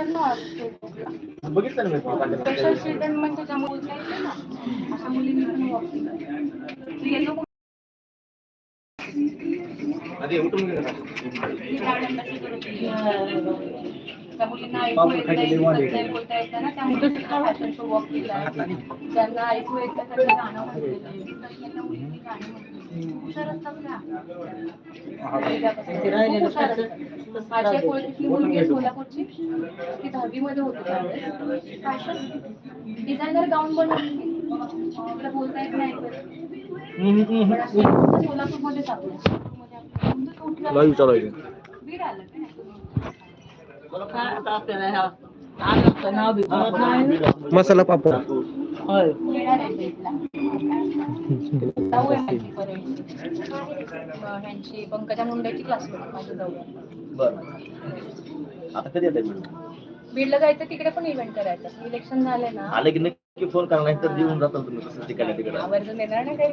असेल ना फेसबुकला बघितलं ना मी पांढऱ्या स्पेशल चिल्ड्रन म्हणजे ज्या मुलींना येते ना अशा मुलींनी पण वॉक केलं येलो आधी उठून गेलं ना. त्या मुलींना ऐकू येत नाही नाही बोलता येत नाही त्या मुलींना फॅशन शो वॉक केला ज्यांना ऐकू येतं त्यांना गाणं आहे त्या मुलींनी गाणी हुशार असतात त्या. खूप हुशार असतात. मुलगी आहे सोलापूरची ती दहावी मध्ये होती त्यावेळेस फॅशन डिझायनर गाऊन बनवली तिला बोलता येत नाही पण सोलापूरमध्ये आपल्या लाईव्ह चालू आहे बीड आलं अं, ह्यांची पंकजा मुंडेची येते बीडला जायचं तिकडे पण इव्हेंट करायचं. इलेक्शन झाले ना. आलं की नक्की फोन करा नाही तर जेवून जाताल तुम्ही तिकडे तिकडे. आवर्जून येणार ना काही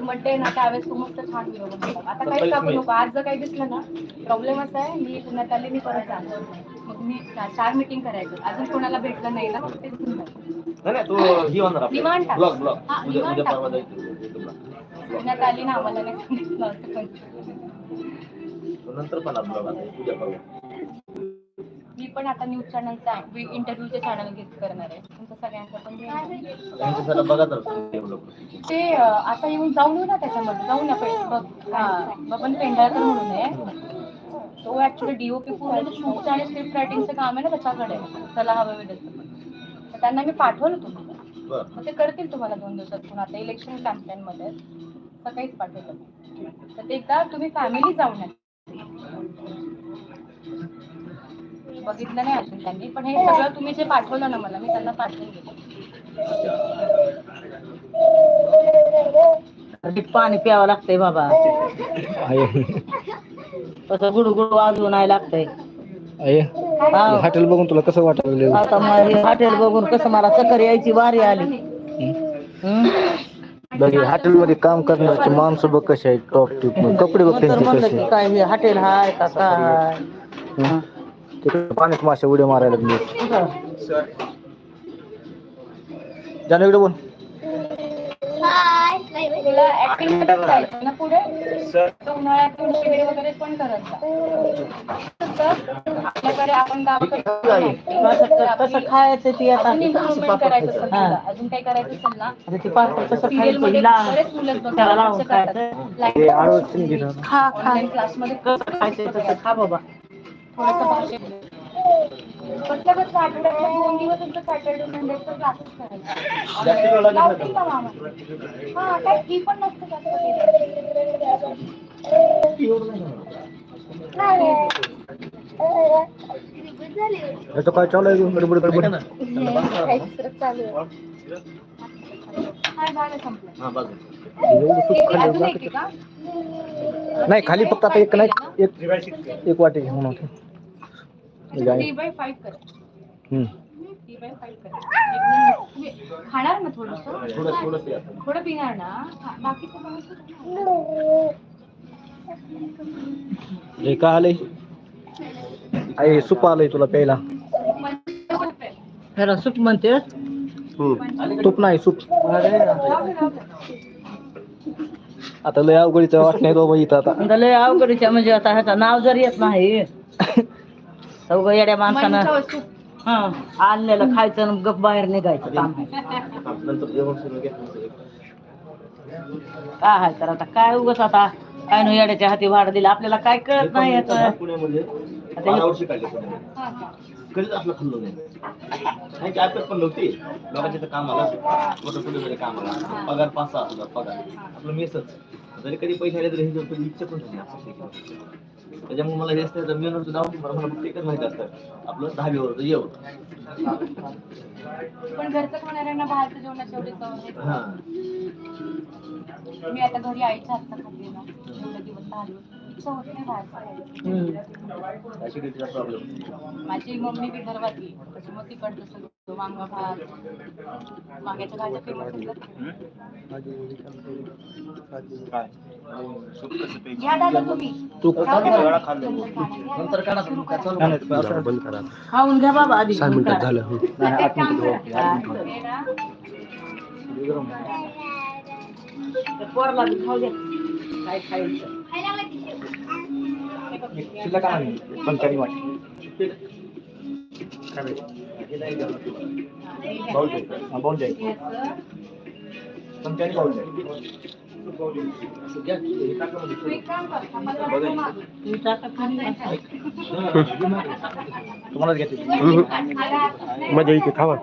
मड्डे ना त्यावेळेस तू मस्त छान बनवला आता काही टाकू नको. आज जर काही दिसलं ना प्रॉब्लेम असा आहे मी पुण्यात आले मी परत जाणार. मग मी चार मीटिंग करायचं अजून कोणाला भेटलं नाही ना मग ते दिसून जाईल. नाही नाही तो ही होणार पुण्यात आली ना आम्हाला नाही. नंतर पण पण आता न्यूज चॅनलचा इंटरव्ह्यूचे चॅनल घेत करणार आहे. तुमचं सगळ्यांचं पण बघा तर ते आता येऊन जाऊन येऊ ना त्याच्यामध्ये जाऊन पहिले बघ. हा, बबन पेंढारकर म्हणून आहे. तो ऍक्च्युली डीओपी पूर्ण शूट आणि स्क्रिप्ट रायटिंगचं काम आहे ना त्याच्याकडे. चला हवं वेळेचं त्यांना मी पाठवलं तुम्हाला. बरं. मग ते करतील तुम्हाला दोन दिवसात. पण आता इलेक्शन कॅम्पेन मध्ये सकाळीच पाठवलं. तर ते एकदा तुम्ही फॅमिली जाऊन या. बघितलं नाही अजून त्यांनी पण हे सगळं तुम्ही जे पाठवलं ना मला मी त्यांना पाठवून दिलं पाणी प्यावं लागतंय बाबा. आहे तसं गुडगुड वाजवून नाही लागतंय. आहे हा. हॉटेल बघून तुला कसं वाटायला लागलं आता हे हॉटेल बघून कसं मला चक्कर यायची वारी आली. हॉटेल मध्ये काम करण्याची माणसं बघ कशी आहेत टॉप टिप कपडे बघ त्यांचे काय हे हॉटेल हाय का काय? हं? तिकडे पाण्यात मासे उड्या मारायला लागले जाणं इकडे बोल तुला ऍक्टिंगमध्ये जायचं ना पुढे तर उन्हाळ्यात तू शिबिर वगैरे पण करत जा तसं आपल्याकडे आपण तसं खायचं ती आता इम्प्रुव्हमेंट करायचं असेल हा. तुला, अजून काही करायचं असेल ना आता ती पापड कसं सिरियल खायचं मध्ये हिला बरेच मुलं बघ त्याला लावून कसं करतात. खायचं हे आळवत नाही घेणार. खा खा ऑनलाईन क्लासमध्ये कसं खायचं तसं खा बाबा थोडंसं भाषेत कसल्या कसं आठवड्यातल्या दोन दिवस तुमचं सॅटर्डे संडेचं क्लासेस करायचे लावतील का? मामा हा काय फी पण नसते जास्त याचं काय चालू आहे गडबड गडबड. काय झालं संपलं. हा अजून एक आहे का? नाही खाली फक्त आता एक नाही एक एक वाटी घेऊन होते. खाणार ना थोडस? थोडं पिणार ना? हा, हे काय आलंय? आहे सूप आलंय तुला प्यायला. सूप म्हणते. तूप नाही सूप. आता लय अवघडीचं वाट नाही बाबा इथं आता. आता लय अवघडीच्या म्हणजे आता ह्याचं नाव जर येत नाही. सगळं येड्या माणसानं हा आणलेलं खायचं आणि गप बाहेर निघायचं काम. आहे. नंतर जेवण सुरू घ्या काय आहे तर आता काय उगस आता? काय नो येड्याच्या हाती वाढ दिला. आपल्याला काय कळत नाही याचं. पुण्यामध्ये बारा वर्ष काढले पुण्यामध्ये. कधीच आपलं खाल्लं नाही. नाही की आपल्यात पण नव्हती. लोकांच्या इथं कामाला मोठं पुढे जरी कामाला. पगार पाच सहा हजार पगार. आपलं मेसच. जरी कधी पैसे आले तरी हे कधी इच्छा पण शिकायचं. त्याच्यामुळे मला हे असतं मेन नाव मला फक्त एकच माहिती असतं आपलं दहावीवर येऊ पण घरचं खाणाऱ्यांना बाहेरचं जेवणाची एवढी सवय नाही. हा. मी आता घरी आईच्या हातचा खाते ना एवढे दिवस दहा दिवस इच्छा होत नाही बाहेरचं माझी मम्मी विदर्भातली त्याच्यामुळे तिकडचं वांगा भात वांग्याच्या भाज्या फेमस घ्या दादा तुम्ही. बंद करा. खाऊन घ्या बाबा आधी. सहा मिनिटात झालं. पोरला बी खाऊ द्या काय खायचं? पंचाणी वाट. बाउल दे. हा, बाउल दे. घ्यायचं. पंचाणी बाउल दे. तू एक काम कर, थांबायला नको मागू. तू टाका खाली तुम्हालाच घेते आला. मजा येते खावा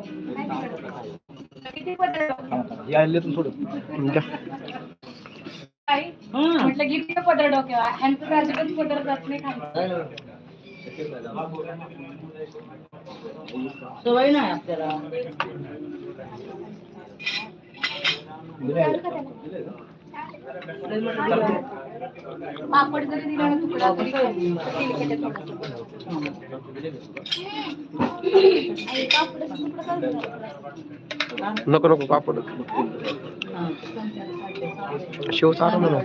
किती पत्र हे आणले तुम्ही थोडं आई, म्हटलं किती पत्र डोक्यावर ह्यांचं सारखंच पत्र जात नाही खाली सवय नाही आपल्याला. पापड जरी दिला ना तुकडा तरी? नको नको पापड. शिव चारा म्हणा.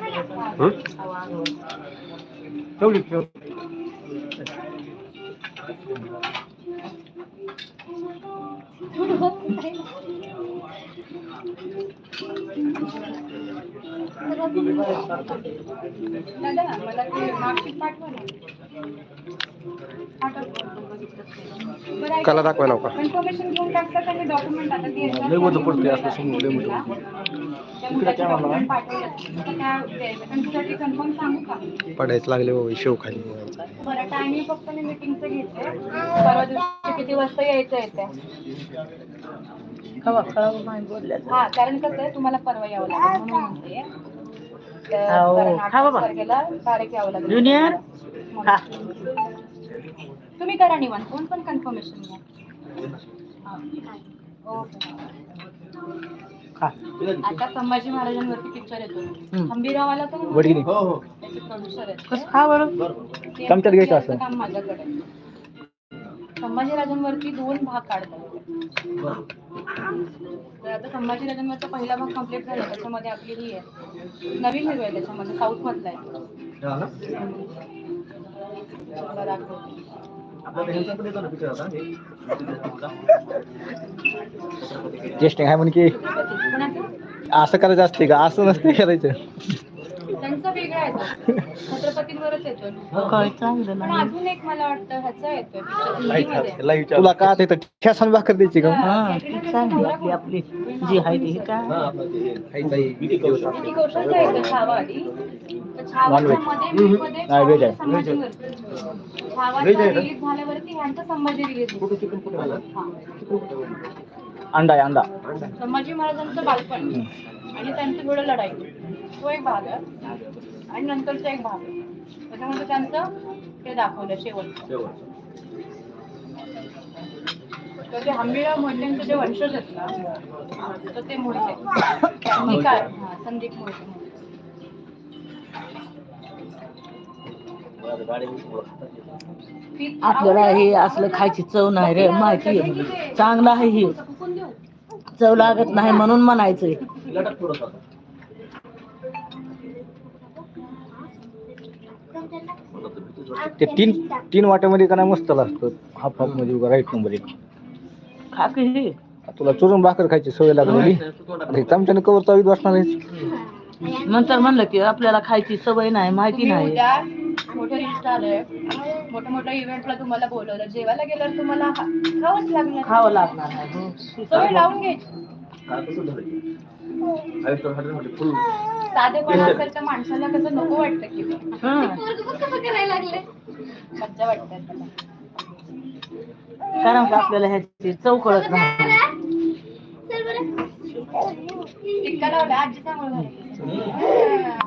ठेवली ठेव दादा मला ते मार्कशीट पाठवा ना बरं ऐका. कला दाखवा नका कन्फर्मेशन घेऊन टाकतात आणि डॉक्युमेंट आता ते लय मोठं पडतंय असं समोर, लय मोठं. त्यांच्यासाठी कन्फर्म सांगू का? पडायच लागले बाबा शिव खाली. बरं टायमिंग फक्त मी मीटिंगचं घेते. परवा दिवशी किती वाजता यायचं आहे ते खवा बोलल्या हा कारण कसं आहे तुम्हाला परवा यावं लागेल म्हणून म्हणते. हो. हा ज्युनियर. हा. तुम्ही करा निवांत कोण पण कन्फर्मेशन घ्या. हा. ओके. आता संभाजी महाराजांवरती पिक्चर येतो. खंबीरावाला तर वडगिनी हो हो. प्रोड्युसर असं. काम माझ्याकडे. आहे. संभाजीराजांवरती दोन भाग काढतात तर आता संभाजीराजांवरचा पहिला भाग कंप्लीट झाला त्याच्यामध्ये आपली ही आहे. नवीन हिरो आहे त्याच्यामध्ये साऊथ मधला आहे. हा. दाखवते. आहे म्हण की? असं करायचं असते का? असं नसते करायचं. त्यांचा वेगळा येतो छत्रपतींवरच येतो काय चांगलं पण अजून एक मला वाटतं ह्याचा हिंदीमध्ये. तुला का ते ठेसान भाकर द्यायची का? हा ती चांगली आपली आपली जी आहे ती हा, काय आपलं ते हे. विकी कौशल. किती कौशलचा येतो छावा आधी तर छावाच्या मध्ये मध्ये नाही, veg आहे. संभाजीवरती. छावा Veg आहे का? रिलीज झाल्यावरती ह्यांचा संभाजी रिलीज? अंडा आहे अंडा. संभाजी महाराजांचं बालपण. आणि त्यांची थोडं लढाई. तो एक भाग आहे. आणि नंतरचा एक भाग आहे. त्याच्यामध्ये त्यांचं ते दाखवलं शेवट. तर ते हंबीराव मोहित्यांचे जे वंशज आहेत ना तर ते मोहिते. त्यांनी काय हा, संदीप मोहिते. आपल्याला हे असलं खायची चव नाही रे माहिती आहे चांगलं आहे हे. चव लागत नाही म्हणून म्हणायचंय. ते तीन तीन वाट्यामध्ये का नाही मस्त लागतं. हाफ हाफमध्ये उगा राईट नंबर एक. हे. तुला चुरून भाकर खायची सवय लागलेली हे चमच्याने कवर चावीत बसणार आहेस. नंतर म्हणलं की आपल्याला खायची सवय नाही माहिती नाही. मोठं लिस्ट आलंय. मोठ्या मोठ्या इव्हेंटला तुम्हाला बोलवलं. जेवायला गेल्यावर तुम्हाला खावंच लागणार. खावं लागणार आहे. सवय लावून घ्यायची हा, कसं झालं? आयुष्य हॉटेलमध्ये full साधेपणा असेल तर माणसाला कसं नको वाटतं की हं. मज्जा वाटते त्याला कारण का आपल्याला ह्याची चव कळत नाही. टिक्का लावला आजी चांगलं झालं